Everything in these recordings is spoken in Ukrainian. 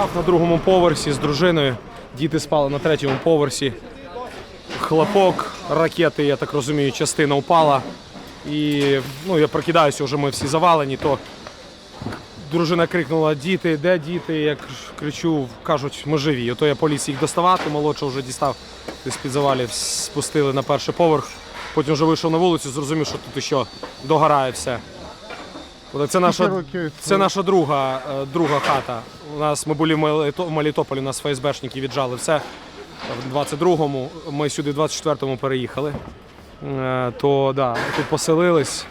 спав на другому поверсі з дружиною. Діти спали на третьому поверсі. Хлопок, ракети, я так розумію, частина упала. І ну, я прокидаюся, вже ми всі завалені, то дружина крикнула: Діти, де діти? Я кричу, кажуть, ми живі. Ото я поліз їх доставати, молодшого вже дістав з під завалів, спустили на перший поверх. Потім вже вийшов на вулицю, зрозумів, що тут ще догорає все. Це наша, це наша друга, е, друга хата. У нас ми були в Мелітополі, у нас ФСБшники віджали все. В 22-му, ми сюди в 24-му переїхали. Е, То да, тут поселились.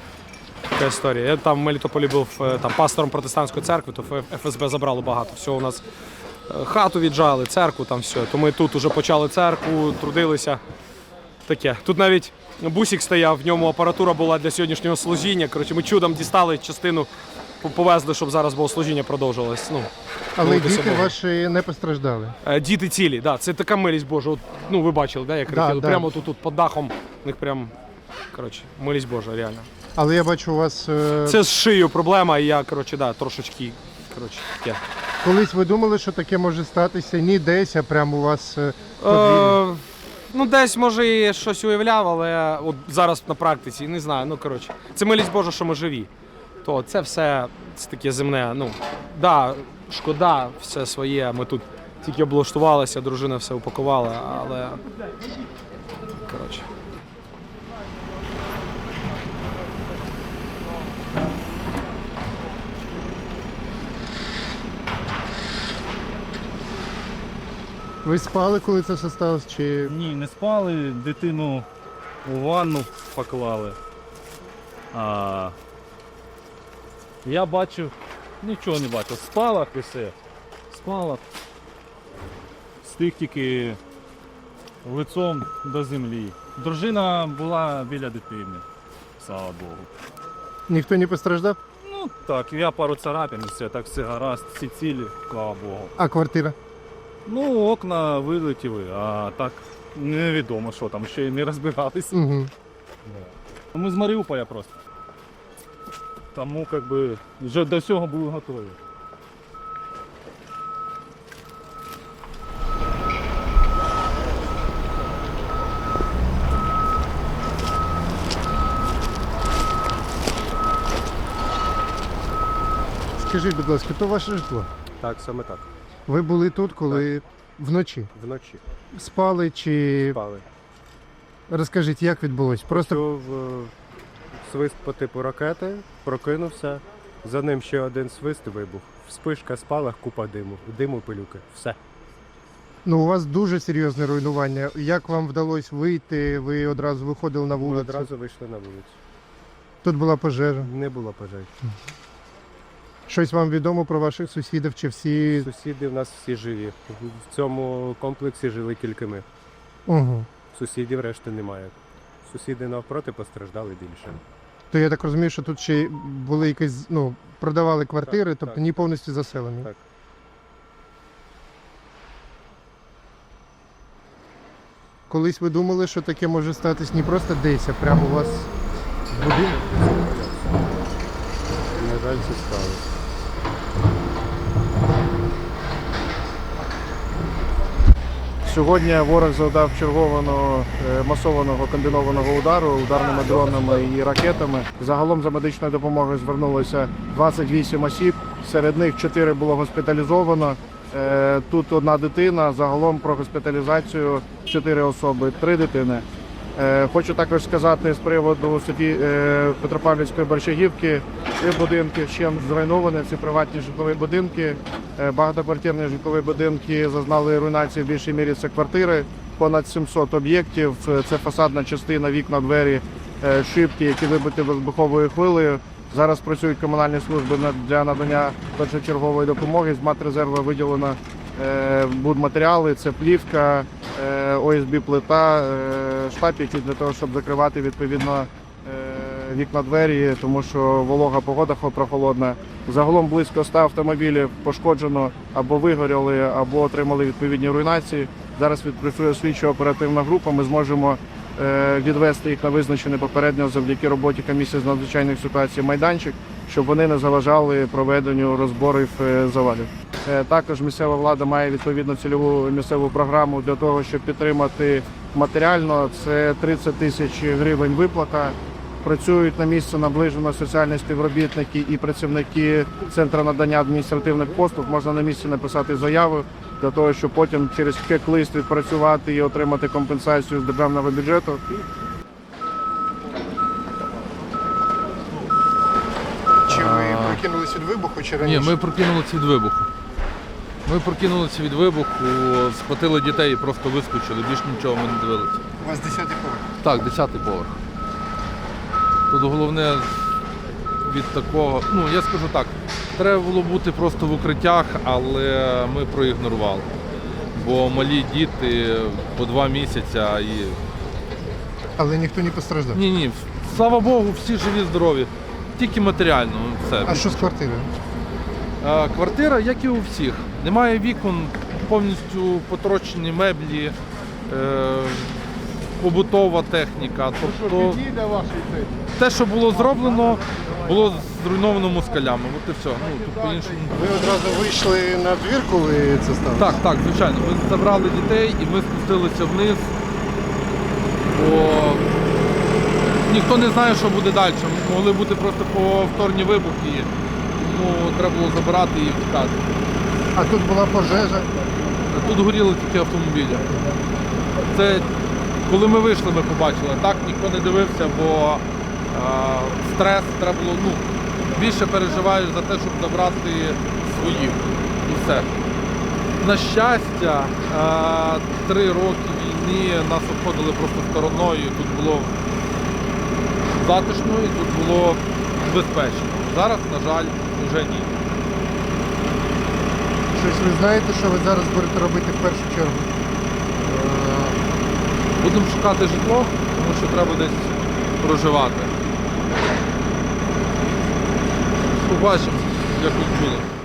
Така історія. Я там в Мелітополі був е, там, пастором протестантської церкви, то ФСБ забрало багато. Всього у нас хату віджали, церкву там все. То ми тут вже почали церкву, трудилися. Таке. Тут навіть бусик стояв, в ньому апаратура була для сьогоднішнього служіння. Коротше, ми чудом дістали частину, повезли, щоб зараз богослужіння продовжилось. Ну, Але діти Богу. ваші не постраждали. Е, Діти цілі, да, це така милість Божа. От, ну, ви бачили, да, як Да, да. Прямо тут, тут під дахом. У них прям, коротше, милість Божа, реально. Але я бачу у вас. е, Це з шиєю проблема, і я, коротше, да, трошечки, коротше, таке. Колись ви думали, що таке може статися ні десь, а прямо у вас е. Е, ну, десь, може, і щось уявляв, але от зараз на практиці, не знаю, ну, коротше. Це милість Божа, що ми живі. То це все це таке земне. Ну, да, шкода, все своє. Ми тут тільки облаштувалися, дружина все упакувала, але. Коротше. Ви спали, коли це все сталося? Чи Ні, не спали, дитину у ванну поклали. А, я бачив, нічого не бачив. Спалах і все. Спалах. Стих тільки лицом до землі. Дружина була біля дитини, слава Богу. ніхто не постраждав? Ну так, я пару царапин, і все, так все гаразд, всі цілі, слава Богу. А квартира? Ну, окна вилетіли, а так невідомо, що там, ще й не розбиралися. Угу. Ми з Маріуполя просто. Тому как би вже до цього були готові. Скажіть, будь ласка, то ваше житло? Так, саме так. Ви були тут, коли вночі Вночі спали чи спали. розкажіть, як відбулось? Просто Чув свист по типу ракети, прокинувся. За ним ще один свист вибух. Вспишка, спалах, купа диму. Диму, пилюки. Все. ну у вас дуже серйозне руйнування. Як вам вдалося вийти? Ви одразу виходили на Ми вулицю? одразу вийшли на вулицю. Тут була пожежа. Не було пожеж. Щось вам відомо про ваших сусідів чи всі? Сусіди в нас всі живі. В цьому комплексі жили тільки ми. Угу. Сусідів решти немає. Сусіди навпроти постраждали більше. То я так розумію, що тут ще були якісь, ну, продавали квартири, Так, тобто так. не повністю заселені. Так. Колись ви думали, що таке може статись не просто десь, а прямо у вас в будинку? На жаль, це сталося. Сьогодні ворог завдав чергового е, масованого комбінованого удару ударними дронами і ракетами. Загалом за медичною допомогою звернулося 28 осіб. Серед них 4 було госпіталізовано. Е, Тут одна дитина. Загалом про госпіталізацію 4 особи, 3 дитини. Е, Хочу також сказати з приводу Софі е, Петропавлівської Борщагівки. Будинки ще зруйновані. Це приватні житлові будинки. Е, Багатоквартирні житлові будинки зазнали руйнації в більшій мірі. Це квартири. Понад 700 об'єктів. Це фасадна частина, вікна, двері, шибки, які вибиті вибуховою хвилею. Зараз працюють комунальні служби для надання першочергової допомоги. З матрезерву виділено будматеріали, це плівка, ОСБ плита, е, штапики для того, щоб закривати відповідно е, вікна двері, тому що волога погода хо- прохолодна. Загалом близько 100 автомобілів пошкоджено або вигоріли, або отримали відповідні руйнації. Зараз відпрацює слідчо оперативна група. Ми зможемо е, відвести їх на визначений попередньо завдяки роботі комісії з надзвичайних ситуацій майданчик, щоб вони не заважали проведенню розборів е, завалів. Е, Також місцева влада має відповідну цільову місцеву програму для того, щоб підтримати матеріально. Це 30 тисяч гривень виплата. Працюють на місці наближено соціальні співробітники і працівники центру надання адміністративних послуг. Можна на місці написати заяву для того, щоб потім через чек-лист відпрацювати і отримати компенсацію з державного бюджету. Чи ви прокинулись від вибуху, чи раніше? Ні, ми прокинулися від вибуху. Ми прокинулися від вибуху, схватили дітей і просто вискочили, більш нічого ми не дивилися. У вас 10-й поверх. Так, 10-й поверх. Тут головне від такого, ну я скажу так, треба було бути просто в укриттях, але ми проігнорували. Бо малі діти по два місяці і. Але ніхто не постраждав. Ні, ні, слава Богу, всі живі, здорові. Тільки матеріально. Все. А що з квартирою? Е, Квартира, як і у всіх. Немає вікон, повністю потрощені меблі, е, побутова техніка. Тобто те, що було зроблено, було зруйновано москалями. От і все. Ну. Ви одразу вийшли на двір, коли це сталося? Так, так, звичайно. Ми забрали дітей і ми спустилися вниз. Бо ніхто не знає, що буде далі. Могли бути просто повторні вибухи. Тому треба було забирати і втікати. А тут була пожежа. Тут горіли тільки автомобілі. Це коли ми вийшли, ми побачили. Так ніхто не дивився, бо е, стрес треба було, ну, більше переживаєш за те, щоб забрати своїх. І все. На щастя, е, три роки війни нас обходили просто стороною. Тут було затишно і тут було безпечно. Зараз, на жаль, вже ні. Щось ви знаєте, що ви зараз будете робити в першу чергу? Будемо шукати житло, тому що треба десь проживати. Побачимо, як тут буде.